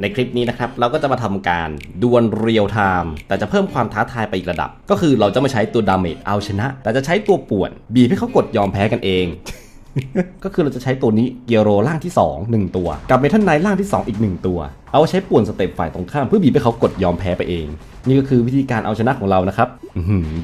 ในคลิปนี้นะครับเราก็จะมาทำการดวลเรียลไทม์แต่จะเพิ่มความท้าทายไปอีกระดับ ก็คือเราจะไม่ใช้ตัวดาเมจเอาชนะ แต่จะใช้ตัวป่วน บีบให้เขากดยอมแพ้กันเอง ก็คือเราจะใช้ตัวนี้เกียโรล่างที่ 2 1 ตัว กับเมทัลไนล่างที่ 2 อีก 1 ตัว เอาใช้ป่วนสเต็ปฝ่ายตรงข้ามเพื่อบีบให้เขากดยอมแพ้ไปเอง นี่ก็คือวิธีการเอาชนะของเรานะครับ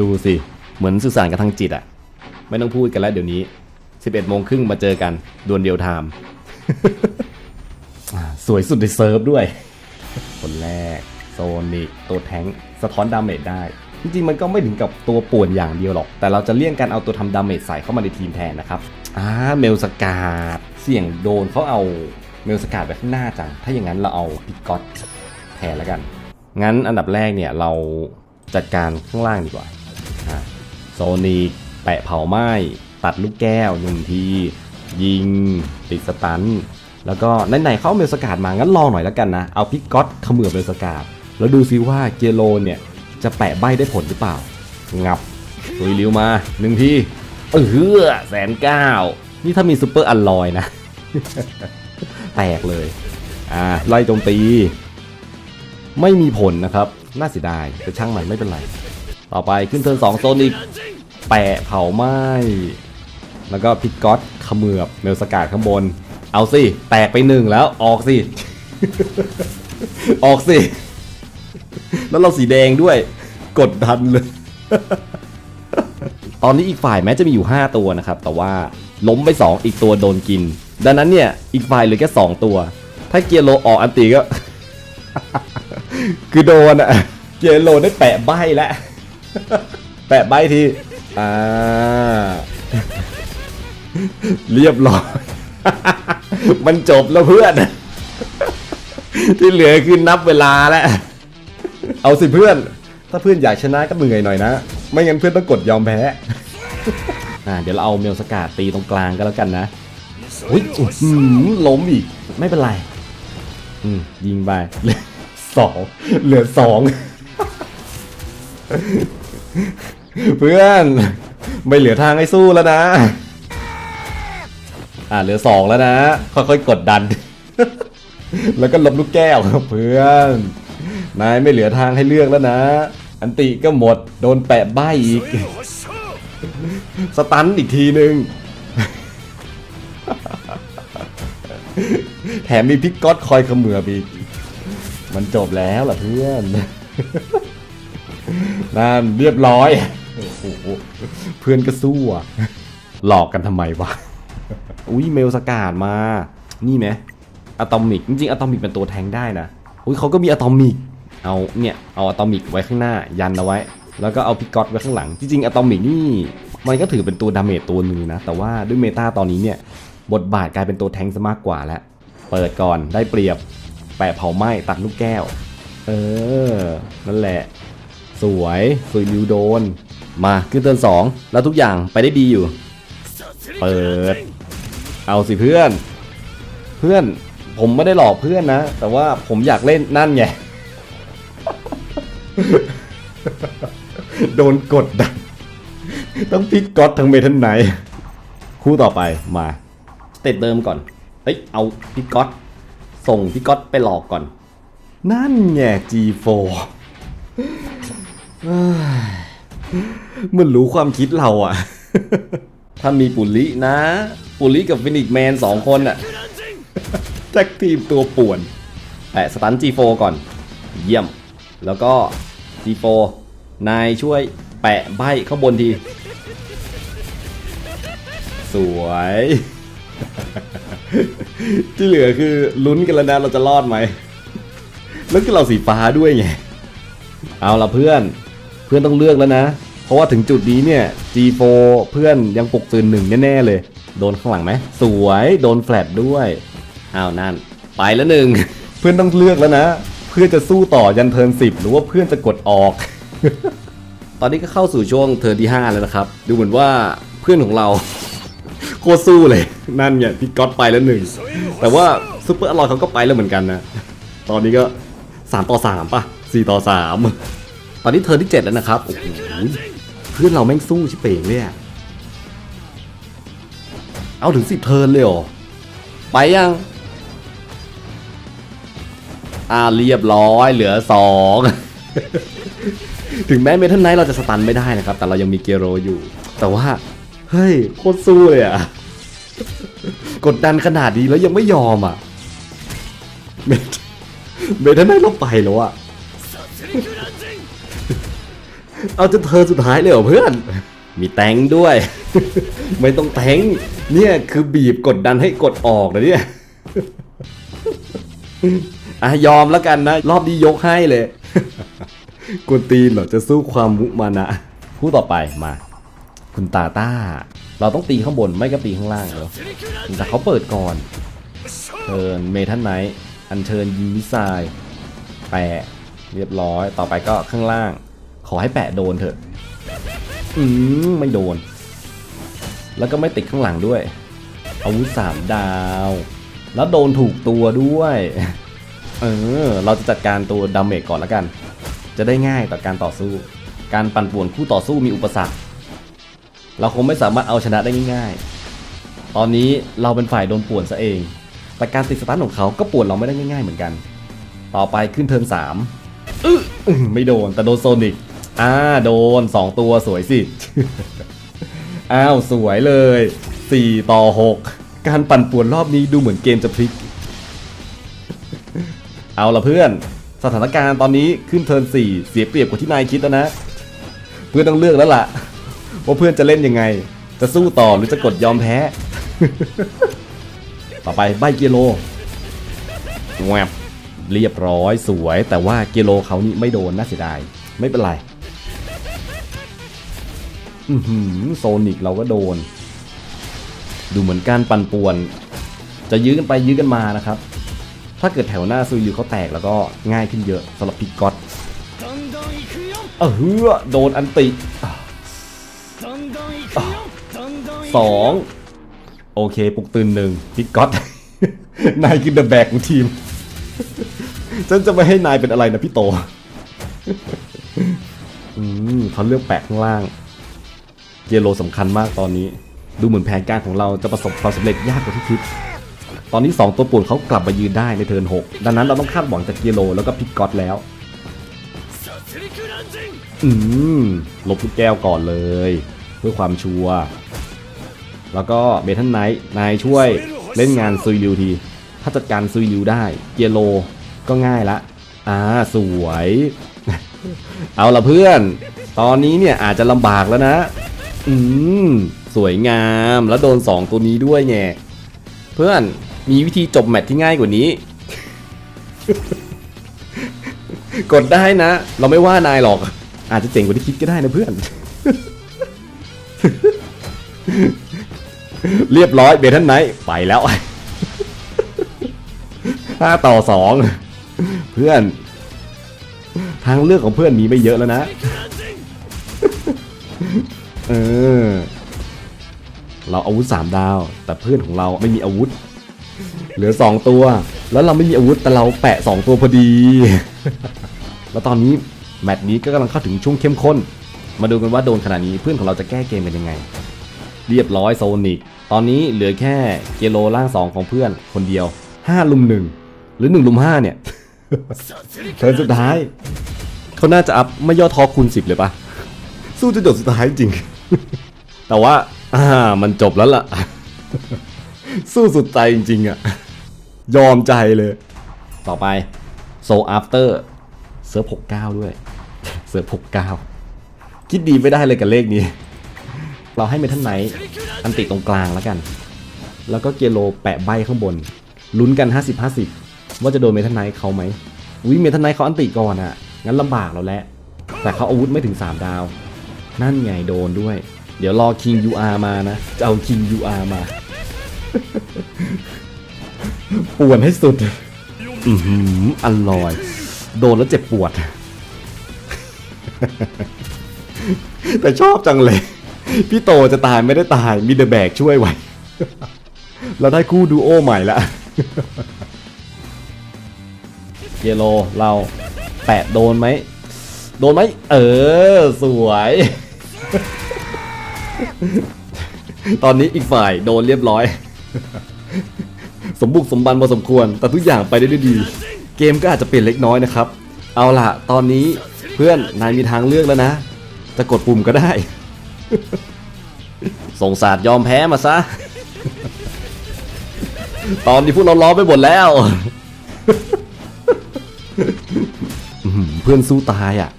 ดูสิเหมือนสื่อสารกันทางจิตอะไม่ต้องพูดกันแล้วเดี๋ยวนี้ 11โมงครึ่งมาเจอกันดวลเดียวไทม์ สวยสุดในเซิร์ฟด้วย คนแรกโซนิกตัวแทงสะท้อนดาเมจได้ จริงๆ มันก็ไม่ถึงกับตัวป่วนอย่างเดียวหรอก แต่เราจะเลี่ยงการเอาตัวทำดาเมจใส่เข้ามาในทีมแทนนะครับอ่าเมลสกาดเสี่ยงโดนเขาเอาเมลสกาดไปข้างหน้าจัง ถ้าอย่างนั้นเราเอาพิกอตแทนแล้วกัน งั้นอันดับแรกเนี่ยเราจัดการข้างล่างดีกว่าอ่าโซนิกแปะเผาไหม้ตัดลูกแก้วหนึ่งที ยิง ติดสตัน แล้วก็ไหนๆเขาเอาเมลสกาดมางั้นลองหน่อยแล้วกันนะ เอาพิกก๊อตเขมือบเมลสกาดแล้วดูซิว่าเกโลเนี่ยจะแปะใบได้ผลหรือเปล่า งับตุยลิวมาหนึ่งทีเออแสนเก้านี่ถ้ามีซูเปอร์อัลลอยนะ แตกเลย อ่า ไล่โจมตี ไม่มีผลนะครับ น่าเสียดายแต่ช่างมันไม่เป็นไร ต่อไปขึ้นเทิร์นสองโซนิกแปะเผาไหม้ แล้วก็พิกก๊อตเขมือบเมลสกาดข้างบน เอาสิ แตกไปหนึ่งแล้ว ออกสิ ออกสิ แล้วเราสีแดงด้วย กดดันเลย ตอนนี้อีกฝ่ายแม้จะมีอยู่ 5 ตัวนะครับ แต่ว่าล้มไป 2 อีกตัวโดนกิน ดังนั้นเนี่ย อีกฝ่ายเหลือแค่ 2 ตัว ถ้าเกียร์โลออกอันตีก็ คือโดนอะเกียร์โลได้แปะใบแล้ว แปะใบทีอ่า เรียบร้อย มันจบแล้วเพื่อน ที่เหลือคือนับเวลาแล้ว เอาสิเพื่อน ถ้าเพื่อนอยากชนะก็เหนื่อยหน่อยนะ ไม่งั้นเพื่อนต้องกดยอมแพ้อ่าเดี๋ยวเราเอาเมลสกาดตีตรงกลางก็แล้วกันนะอุ้ยอื้อหือล้มอีก ไม่เป็นไร อืมยิงไปเหลือสองเหลือสองเพื่อน ไม่เหลือทางให้สู้แล้วนะ อ่าเหลือสองแล้วนะ ค่อยๆกดดัน แล้วก็ลบลูกแก้วครับเพื่อน นายไม่เหลือทางให้เลือกแล้วนะ อันติก็หมด โดนแปะใบอีก สตันอีกทีนึง แถมมีพิกก๊อตคอยเขมือบอีก มันจบแล้วล่ะเพื่อนนั่นเรียบร้อย โอ้โห เพื่อนก็สู้อะหลอกกันทำไมวะ อุ้ยเมลสกาดมา นี่ไหมอะตอมิก จริงๆอะตอมิกเป็นตัวแทงได้นะ อุ้ยเขาก็มีอะตอมิก เอาเนี่ย เอาอะตอมิกไว้ข้างหน้ายันเอาไว้ แล้วก็เอาพิกอตไว้ข้างหลัง จริงๆอะตอมิกนี่ มันก็ถือเป็นตัวดาเมจตัวหนึ่งนะ แต่ว่าด้วยเมตาตอนนี้เนี่ย บทบาทกลายเป็นตัวแทงซะมากกว่าแล้ว เปิดก่อนได้เปรียบ แปะเผาไหม้ตัดลูกแก้ว เออ นั่นแหละ สวยสวยลิวโดน มาขึ้นเตือนสองแล้วทุกอย่างไปได้ดีอยู่ เปิด เอาสิเพื่อน เพื่อนผมไม่ได้หลอกเพื่อนนะ แต่ว่าผมอยากเล่นนั่นไง โดนกดดัน ต้องพิกก๊อตทั้งเมทันไหน คู่ต่อไปมาสเตตเดิมก่อน เฮ้ย เอาพิกก๊อตส่งพิกก๊อตไปหลอกก่อน นั่นไง G4 เหมันรู้ความคิดเราอะ ถ้ามีปุรินะ ปุริกับฟินิกแมนสองคนอะแท็กทีมตัวป่วนแปะสตัน G4 ก่อน เยี่ยม แล้วก็ G4 นายช่วยแปะใบข้างบนที สวย ที่เหลือคือลุ้นกันแล้วนะเราจะรอดไหมแล้วคือเราสีฟ้าด้วยไง เอาละเพื่อน เพื่อนต้องเลือกแล้วนะ เพราะว่าถึงจุดนี้เนี่ย G4 เพื่อนยังปกตื่นหนึ่งแน่ๆเลย โดนข้างหลังไหมสวยโดนแฟลตด้วยอ้าวนั่น ไปแล้วหนึ่ง เพื่อนต้องเลือกแล้วนะ เพื่อนจะสู้ต่อยันเทิร์นสิบหรือว่าเพื่อนจะกดออก ตอนนี้ก็เข้าสู่ช่วงเทิร์นที่ 5 แล้วนะครับ ดูเหมือนว่าเพื่อนของเรา โคตรสู้เลย นั่นเนี่ยพี่ก๊อตไปแล้วหนึ่งแต่ว่าซูเปอร์อลอยเขาก็ไปแล้วเหมือนกันนะตอนนี้ก็ 3 ต่อ 3ป่ะ4ต่อ 3 ตอนนี้เทิร์นที่ 7 แล้วนะครับโอ้โห เพื่อนเราแม่งสู้ชิเป่งเลยอะเอาถึง10เทิร์นเลยเหรอ ไปยัง อ่าเรียบร้อยเหลือสองถึงแม้เมทัลไนท์เราจะสตันไม่ได้นะครับ แต่เรายังมีเกโรอยู่ แต่ว่า เฮ้ย โคตรสู้เลยอะกดดันขนาดนี้แล้วยังไม่ยอมอะเมทเมทัลไนท์เราไปแล้วอะ เอาจนเธอสุดท้ายเลยเหรอเพื่อน มีแตงด้วย ไม่ต้องแตงเนี่ยคือบีบกดดันให้กดออกนะเนี่ยอะยอมแล้วกันนะ รอบนี้ยกให้เลยกวนตีนเหรอจะสู้ความมุมานะคู่ต่อไปมา คุณตาต้า เราต้องตีข้างบนไม่ก็ตีข้างล่างเหรอแต่เขาเปิดก่อนเชิญเมทันไนท์อันเชิญยิงมิสไซล์แปะเรียบร้อย ต่อไปก็ข้างล่าง ขอให้แปะโดนเถอะ อืมไม่โดน แล้วก็ไม่ติดข้างหลังด้วย อาวุธสามดาว แล้วโดนถูกตัวด้วย เออ เราจะจัดการตัวดาเมจก่อนแล้วกัน จะได้ง่ายต่อการต่อสู้ การปั่นป่วนคู่ต่อสู้มีอุปสรรค เราคงไม่สามารถเอาชนะได้ง่ายๆ ตอนนี้เราเป็นฝ่ายโดนป่วนซะเอง แต่การติดสตาร์ทของเขาก็ป่วนเราไม่ได้ง่ายๆเหมือนกัน ต่อไปขึ้นเทิร์นสามอือไม่โดนแต่โดนโซนิก อ่าโดน 2 ตัวสวยสิ อ้าว สวยเลย 4 ต่อ 6 การปั่นป่วนรอบนี้ดูเหมือนเกมจะพลิก เอาละเพื่อน สถานการณ์ตอนนี้ขึ้นเทิร์น4 เสียเปรียบกว่าที่นายคิดแล้วนะ เพื่อนต้องเลือกแล้วล่ะ ว่าเพื่อนจะเล่นยังไง จะสู้ต่อหรือจะกดยอมแพ้ ต่อไปใบเกียโลแวบเรียบร้อยสวยแต่ว่าเกียโลเขานี่ไม่โดนน่าเสียดายไม่เป็นไรอือหือ โซนิกเราก็โดน ดูเหมือนการปั่นป่วน จะยื้อกันไปยื้อกันมานะครับ ถ้าเกิดแถวหน้าซุยลิวเขาแตกแล้วก็ง่ายขึ้นเยอะสำหรับพิกก็ตเออเฮือโดนอันติสองโอเคปลุกตื่นหนึ่งพิกก็ตนายคือเดอะแบกของทีม ฉันจะไม่ให้นายเป็นอะไรนะพี่โตอืมเขาเลือกแปะข้างล่าง เยโลสำคัญมากตอนนี้ ดูเหมือนแผนการของเราจะประสบความสำเร็จยากกว่าที่คิด ตอนนี้ 2 ตัวป่วนเขากลับมายืนได้ในเทิร์น6ดังนั้นเราต้องคาดหวังจากเยโลแล้วก็พิกก็อตแล้ว อืมลบลูกแก้วก่อนเลย เพื่อความชัวร์แล้วก็เมทัลไนท์นายช่วยเล่นงานซุยริวที ถ้าจัดการซุยริวได้เยโลก็ง่ายละอ่าสวย เอาละเพื่อน ตอนนี้เนี่ยอาจจะลำบากแล้วนะ อืมสวยงามแล้วโดน 2 ตัวนี้ด้วยไงเพื่อนมีวิธีจบแมตช์ที่ง่ายกว่านี้ กดได้นะ เราไม่ว่านายหรอก อาจจะเจ๋งกว่าที่คิดก็ได้นะเพื่อน เรียบร้อยเบทันไนท์ไปแล้วห้าต่อสองเพื่อน ทางเลือกของเพื่อนมีไม่เยอะแล้วนะ เออ เราอาวุธสามดาว แต่เพื่อนของเราไม่มีอาวุธ เหลือสองตัว แล้วเราไม่มีอาวุธแต่เราแปะสองตัวพอดี แล้วตอนนี้แมตช์นี้ก็กำลังเข้าถึงช่วงเข้มข้น มาดูกันว่าโดนขนาดนี้เพื่อนของเราจะแก้เกมเป็นยังไง เรียบร้อยโซนิกตอนนี้เหลือแค่เกโลล่างสองของเพื่อนคนเดียว 5 ลุมหนึ่งหรือ1ลุมห้าเนี่ยเทิร์นสุดท้าย เขาน่าจะอัพไม่ย่อท้อคูณสิบเลยปะสู้จนจบสุดท้ายจริง แต่ว่าอ่ามันจบแล้วล่ะ สู้สุดใจจริง ๆ อะ ยอมใจเลย ต่อไปโซอัฟเตอร์เซิร์ฟหกเก้าด้วย เซิร์ฟหกเก้าคิดดีไม่ได้เลยกับเลขนี้ เราให้เมทัลไนท์อันติตรงกลางแล้วกัน แล้วก็เกโลแปะใบข้างบน ลุ้นกัน 50-50 ว่าจะโดนเมทัลไนท์เขาไหมวิเมทัลไนท์เขาอันติก่อนอะงั้นลำบากเราแหละแต่เขาอาวุธไม่ถึง 3 ดาว นั่นไงโดนด้วย เดี๋ยวรอ King UR มานะ จะเอา King UR มา ป่วนให้สุด อือหืออร่อย โดนแล้วเจ็บปวด แต่ชอบจังเลย พี่โตจะตายไม่ได้ตาย มีเดอะแบกช่วยไว้ เราได้คู่ดูโอใหม่ละเยโลเราแปะโดนไหม โดนไหม เออ สวย ตอนนี้อีกฝ่ายโดนเรียบร้อย สมบุกสมบันพอสมควร แต่ทุกอย่างไปได้ด้วยดี เกมก็อาจจะเปลี่ยนเล็กน้อยนะครับ เอาล่ะ ตอนนี้เพื่อนนายมีทางเลือกแล้วนะ จะกดปุ่มก็ได้สงสาดยอมแพ้มาซะ ตอนนี้พวกเราล้อไปหมดแล้ว เพื่อนสู้ตายอะ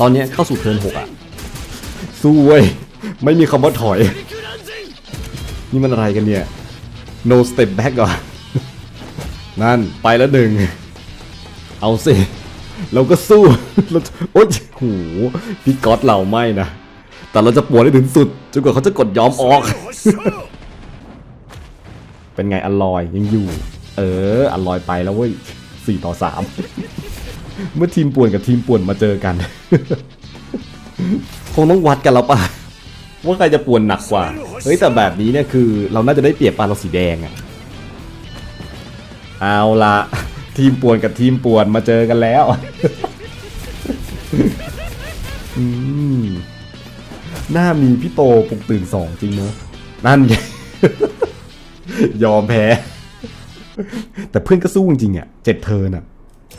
ตอนนี้เข้าสู่เทิร์นหกอะ สู้เว้ย ไม่มีคำว่าถอย นี่มันอะไรกันเนี่ย no step back เหรอนนั่นไปแล้วหนึ่ง เอาสิ เราก็สู้เราโอ๊ยโหพี่ก๊อตเราไม่นะ แต่เราจะปวดให้ถึงสุดจนกว่าเขาจะกดยอมออก เป็นไงอลอยยังอยู่ เอออลอยไปแล้วเว้ยสี่ต่อสามเมื่อทีมป่วนกับทีมป่วนมาเจอกัน งต้องวัดกันแล้วป่ะว่าใครจะป่วนหนักกว่า เฮ้ยแต่แบบนี้เนี่ยคือเราน่าจะได้เปรียบปลาเราสีแดงอะเอาละทีมป่วนกับทีมป่วนมาเจอกันแล้วหน้ามีพี่โตปลุกตื่นสองจริงเนอะนั่นไงยอมแพ้ แต่เพื่อนก็สู้จริงอะเจ็ดเทิร์น่ะ